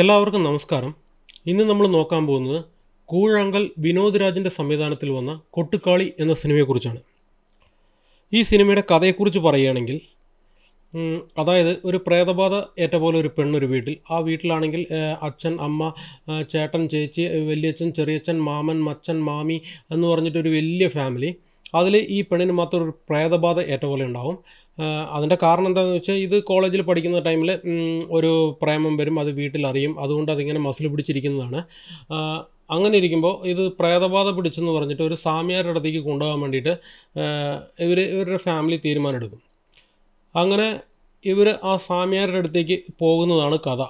എല്ലാവർക്കും നമസ്കാരം. ഇന്ന് നമ്മൾ നോക്കാൻ പോകുന്നത് കൂഴങ്കൽ വിനോദ് രാജിന്റെ സംവിധാനത്തിൽ വന്ന കൊട്ടുക്കാളി എന്ന സിനിമയെക്കുറിച്ചാണ് ഈ സിനിമയുടെ കഥയെക്കുറിച്ച് പറയുകയാണെങ്കിൽ അതായത് ഒരു പ്രേതബാധ ഏറ്റ പോലെ ഒരു പെണ്ണൊരു വീട്ടിൽ ആ വീട്ടിലാണെങ്കിൽ അച്ഛൻ അമ്മ ചേട്ടൻ ചേച്ചി വലിയച്ഛൻ ചെറിയച്ഛൻ മാമൻ മച്ചൻ മാമി എന്ന് പറഞ്ഞിട്ടൊരു വലിയ ഫാമിലി അതിൽ ഈ പെണ്ണിന് മാത്രം ഒരു പ്രേതബാധ ഏറ്റ പോലെ ഉണ്ടാവും. അതിന്റെ കാരണം എന്താണെന്ന് വെച്ചാൽ ഇത് കോളേജിൽ പഠിക്കുന്ന ടൈമിൽ ഒരു പ്രേമം വരും അത് വീട്ടിലറിയും. അതുകൊണ്ട് അതിങ്ങനെ മസിൽ പിടിച്ചിരിക്കുന്നതാണ്. അങ്ങനെ ഇരിക്കുമ്പോൾ ഇത് പ്രേതബാധ പിടിച്ചെന്ന് പറഞ്ഞിട്ട് ഒരു സാമിയാരുടെ അടുത്തേക്ക് കൊണ്ടുപോകാൻ വേണ്ടിയിട്ട് ഇവർ ഇവരുടെ ഫാമിലി തീരുമാനമെടുക്കും. അങ്ങനെ ഇവർ ആ സാമിയാരുടെ അടുത്തേക്ക് പോകുന്നതാണ് കഥ.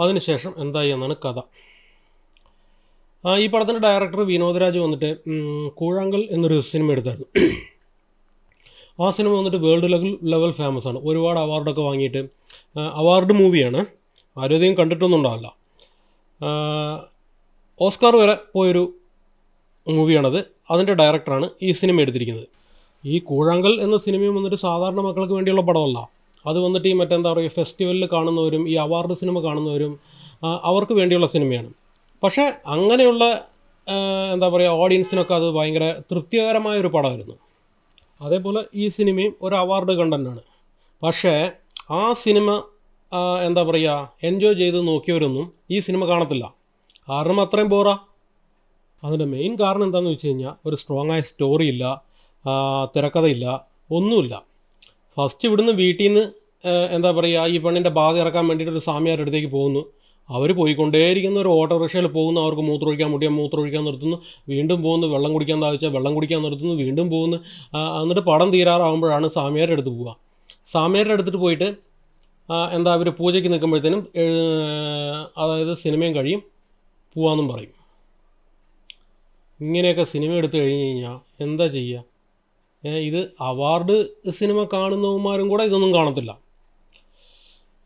അതിനുശേഷം എന്തായി എന്നാണ് കഥ. ഈ പടത്തിന്റെ ഡയറക്ടർ വിനോദരാജ് വന്നിട്ട് കൂഴാങ്കൽ എന്നൊരു സിനിമ എടുത്തായിരുന്നു. ആ സിനിമ വന്നിട്ട് വേൾഡ് ലെവൽ ലെവൽ ഫേമസ് ആണ്. ഒരുപാട് അവാർഡൊക്കെ വാങ്ങിയിട്ട് അവാർഡ് മൂവിയാണ് ആരും കണ്ടിട്ടൊന്നുണ്ടാവില്ല ഓസ്കാർ വരെ പോയൊരു മൂവിയാണത് അതിന്റെ ഡയറക്ടറാണ് ഈ സിനിമ എടുത്തിരിക്കുന്നത്. ഈ കൂഴാങ്കൽ എന്ന സിനിമയും വന്നിട്ട് സാധാരണ മക്കൾക്ക് വേണ്ടിയുള്ള പടമല്ല. അത് വന്നിട്ട് ഈ മറ്റെന്താ പറയുക ഫെസ്റ്റിവലിൽ കാണുന്നവരും ഈ അവാർഡ് സിനിമ കാണുന്നവരും അവർക്ക് വേണ്ടിയുള്ള സിനിമയാണ് പക്ഷേ അങ്ങനെയുള്ള എന്താ പറയുക ഓഡിയൻസിനൊക്കെ അത് ഭയങ്കര തൃപ്തികരമായ ഒരു പടമായിരുന്നു. അതേപോലെ ഈ സിനിമയും ഒരു അവാർഡ് കണ്ടന്റാണ് പക്ഷേ ആ സിനിമ എന്താ പറയുക എൻജോയ് ചെയ്ത് നോക്കിയവരൊന്നും ഈ സിനിമ കാണത്തില്ല. കാരണം അത്രയും ബോറാ. അതിന്റെ മെയിൻ കാരണം എന്താണെന്ന് വെച്ച് കഴിഞ്ഞാൽ ഒരു സ്ട്രോങ് ആയ സ്റ്റോറി ഇല്ല തിരക്കഥയില്ല ഒന്നുമില്ല. ഫസ്റ്റ് ഇവിടുന്ന് വീട്ടിൽ നിന്ന് എന്താ പറയുക ഈ പെണ്ണിന്റെ ബാധ ഇറക്കാൻ വേണ്ടിയിട്ട് ഒരു സാമിയാരുടെ അടുത്തേക്ക് പോകുന്നു. അവർ പോയിക്കൊണ്ടേയിരിക്കുന്ന ഒരു ഓട്ടോറിക്ഷയിൽ പോകുന്നു അവർക്ക് മൂത്രമൊഴിക്കാൻ മൂത്ര മൂത്രമൊഴിക്കാൻ നിർത്തുന്നു വീണ്ടും പോകുന്നു വെള്ളം കുടിക്കാൻ താഴ്ച വെള്ളം കുടിക്കാൻ നിർത്തുന്നു വീണ്ടും പോകുന്നു. എന്നിട്ട് പടം തീരാറാകുമ്പോഴാണ് സാമിയാരുടെ അടുത്ത് പോവുക. സാമിയാരുടെ അടുത്തിട്ട് പോയിട്ട് എന്താ അവർ പൂജയ്ക്ക് നിൽക്കുമ്പോഴത്തേനും അതായത് സിനിമയും കഴിയും പോവാന്നും പറയും. ഇങ്ങനെയൊക്കെ സിനിമ എടുത്തു കഴിഞ്ഞ് കഴിഞ്ഞാൽ എന്താ ചെയ്യുക ഇത് അവാർഡ് സിനിമ കാണുന്നവന്മാരും കൂടെ ഇതൊന്നും കാണത്തില്ല.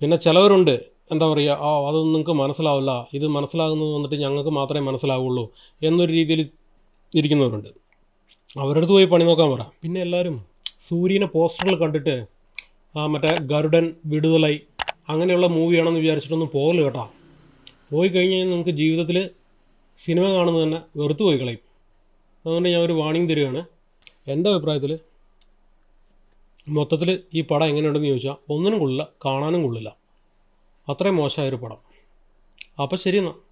പിന്നെ ചിലവരുണ്ട് എന്താ പറയുക ആ അതൊന്നും നിങ്ങൾക്ക് മനസ്സിലാവില്ല. ഇത് മനസ്സിലാകുന്നത് വന്നിട്ട് ഞങ്ങൾക്ക് മാത്രമേ മനസ്സിലാവുള്ളൂ എന്നൊരു രീതിയിൽ ഇരിക്കുന്നവരുണ്ട്. അവരുടെ അടുത്ത് പോയി പണി നോക്കാൻ പറ. പിന്നെ എല്ലാവരും സൂര്യനെ പോസ്റ്ററുകൾ കണ്ടിട്ട് ആ മറ്റേ ഗരുഡൻ വിടുതലായി അങ്ങനെയുള്ള മൂവിയാണെന്ന് വിചാരിച്ചിട്ടൊന്നും പോകൽ കേട്ടോ. പോയി കഴിഞ്ഞ് കഴിഞ്ഞാൽ നിങ്ങൾക്ക് ജീവിതത്തിൽ സിനിമ കാണുന്നത് തന്നെ വെറുത്തു പോയി കളയും. അതുകൊണ്ട് ഞാൻ ഒരു വാണിംഗ് തരികയാണ്. എന്റെ അഭിപ്രായത്തിൽ മൊത്തത്തിൽ ഈ പടം എങ്ങനെയുണ്ടെന്ന് ചോദിച്ചാൽ ഒന്നിനും കൊള്ളില്ല കാണാനും കൊള്ളില്ല. അത്രയും മോശമായൊരു പടം. അപ്പോൾ ശരി എന്നാൽ